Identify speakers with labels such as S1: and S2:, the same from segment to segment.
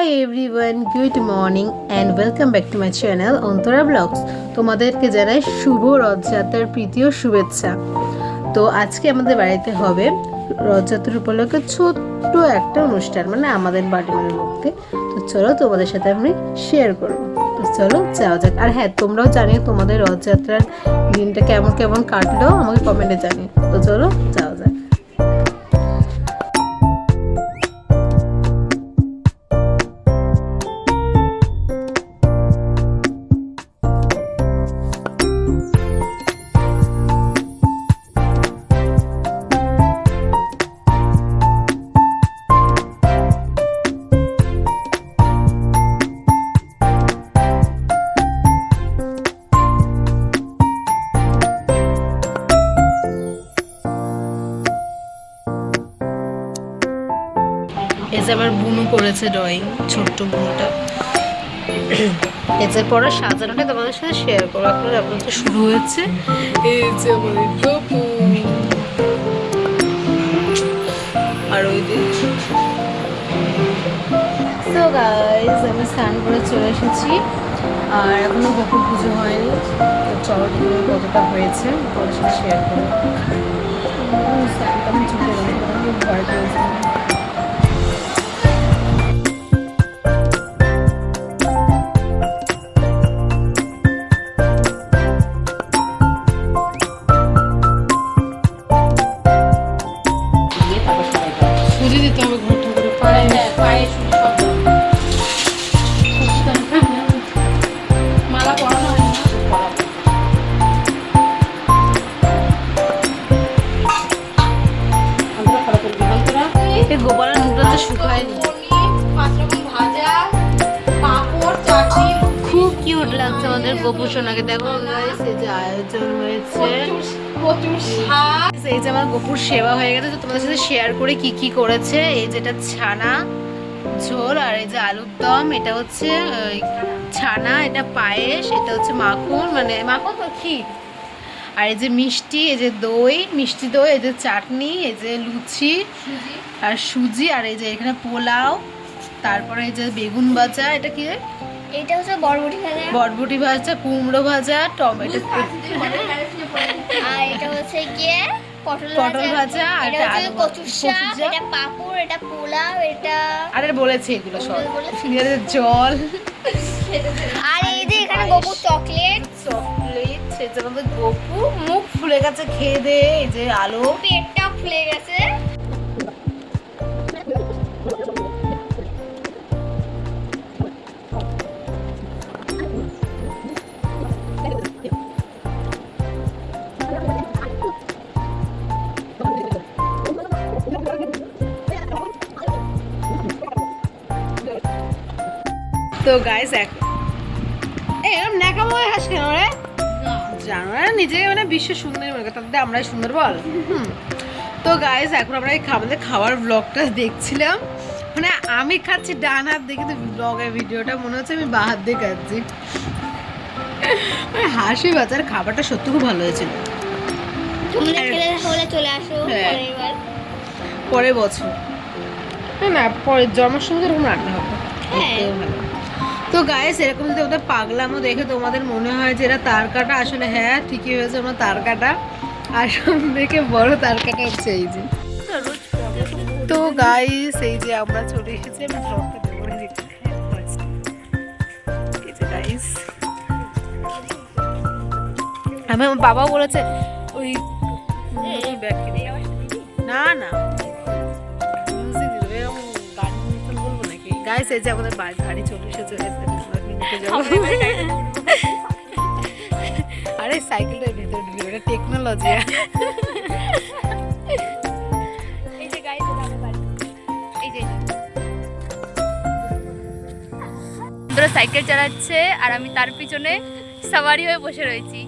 S1: Hi everyone good morning and welcome back to my channel Antara blogs তোমাদেরকে জানাই শুভ রথযাত্রার প্রীতীয় শুভেচ্ছা। তো আজকে আমাদের বাড়িতে হবে রথযাত্রার উপলক্ষে ছোট্ট একটা অনুষ্ঠান মানে আমাদের বাড়ির মধ্যে। তো চলো তোমাদের সাথে আমি শেয়ার করব। তো চলো যাওয়া যাক। আর হ্যাঁ তোমরাও জানিও তোমাদের রথযাত্রার দিনটা কেমন কেমন কাটলো, আমাকে কমেন্টে জানিও। তো চলো যাওয়া যাক। যে আমার বুনু করেছে ড্রয়িং ছোট্ট বুনুটা। এর পরে সাজানোটা তোমাদের সাথে শেয়ার করব। এখন আপনাদের শুরু হয়েছে। এই যে আমাদের গপু আর ওই দিন তো গাইজ আমি স্নান করে চলে এসেছি। আর এখনও গপুর পুজো হয়নি। তো চলো কতটা হয়েছে, তোমাদের সাথে শেয়ার করব। স্নানটা আমি চলে গেলাম ভয় সুজি দিতে হবে ঘর ঠাকুরের পায়ে
S2: মালা পরানো হয় না।
S1: গোপালের মুখটা তো শুকায়নি। লাগছে আমাদের গোপু সোনাকে। দেখো guys, এই যে আয়োজন হয়েছে। এই যে আমার গোপুর সেবা হয়ে গেছে তো তোমাদের সাথে শেয়ার করে কি কি করেছে। এই যেটা ছানা ঝোল আর এই যে আলুর দম এটা হচ্ছে ছানা এটা পায়েস এটা হচ্ছে মাখন মানে মাখন তো ক্ষীর। আর এই যে মিষ্টি এই যে দই মিষ্টি দই এই যে চাটনি এই যে লুচি আর সুজি আর এই যে এখানে পোলাও তারপরে এই যে বেগুন ভাজা এটা কি?
S3: এটা হচ্ছে বরবটি ভাজা।
S1: বরবটি ভাজা কুমড়ো ভাজা টমেটো
S3: আর এটা হচ্ছে গিয়ে পটল
S1: ভাজা। আর
S3: এটা হচ্ছে শাক। এটা পাঁপড় এটা পোলাও এটা
S1: আরে বলেছে এগুলো সব। জল।
S3: আর এই যে এখানে গোবর চকলেট।
S1: চকলেট সেটা আমাদের গপু। মুখ ফুলে গেছে খেয়ে দে এই যে আলো।
S3: পেটটা ফুলে গেছে।
S1: তো গাইস এই এরকম ন্যাকামো হয়ে হাস কেন রে? জানো না নিজে মানে বিশ্ব সুন্দরী মনে তাদের আমরাই সুন্দর বল। তো গাইস এখন আমরা এই আমাদের খাবার ব্লগটা দেখছিলাম। মানে আমি খাচ্ছি ডান হাত দেখে তো ব্লগের ভিডিওটা মনে হচ্ছে আমি বা হাত দিয়ে খাচ্ছি। মানে হাসি বাচ্চার খাবারটা সত্যি খুব ভালো হয়েছিল।
S3: চলে আসো
S1: হ্যাঁ।
S3: পরের
S1: বছর। না না পরের জন্মের সময় এরকম রান্না হবে।
S3: হ্যাঁ।
S1: তো গায়ে এরকম যদি ওদের পাগলামো দেখে তোমাদের মনে হয় যে এরা তার কাটা আসলে হ্যাঁ ঠিকই হয়েছে আমার তার কাটা। আসল দেখে বড় তার কাটা হচ্ছে এই যে। তো গাইস এই যে আমরা চলে এসেছি আমি ব্লগটা দেবো না দেখতে। এই যে গাইস আমি আমার বাবাও বলেছে ওই না না। গাইস এই যে আমাদের বা- গাড়ি চলে এসেছে। আরে সাইকেলটা ভেতরে ঢুকে এটা টেকনোলজি।
S3: এই যে গাইস এটা আমার বাড়ি। এই যে
S4: বন্ধুরা সাইকেল চালাচ্ছে আর আমি তার পিছনে সাওয়ারি হয়ে বসে রয়েছি।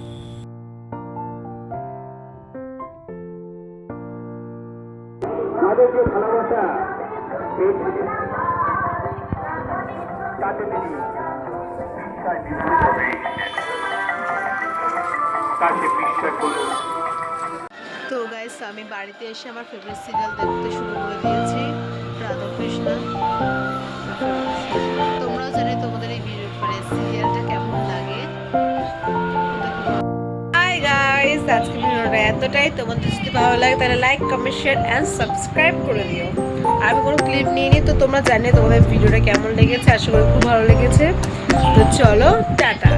S5: ভালোবাসা।
S1: তো গাইস আমি বাড়িতে এসে আমার ফেভারিট সিরিয়াল দেখতে শুরু করে দিয়েছি। রাধাকৃষ্ণা তোমরাও জানি তোমাদের এই ভিডিও মানে সিরিয়ালটা কেমন লাগে? গাইস আজকে ভিডিওটা এতটাই। তোমাদের যদি ভালো লাগে তাহলে like comment share and subscribe করে দিও। আমি কোনো ক্লিপ নিয়ে নিই তোমরা জানিয়ে তোমাদের ভিডিওটা কেমন লেগেছে? আশা করি খুব ভালো লেগেছে। তো চলো টাটা।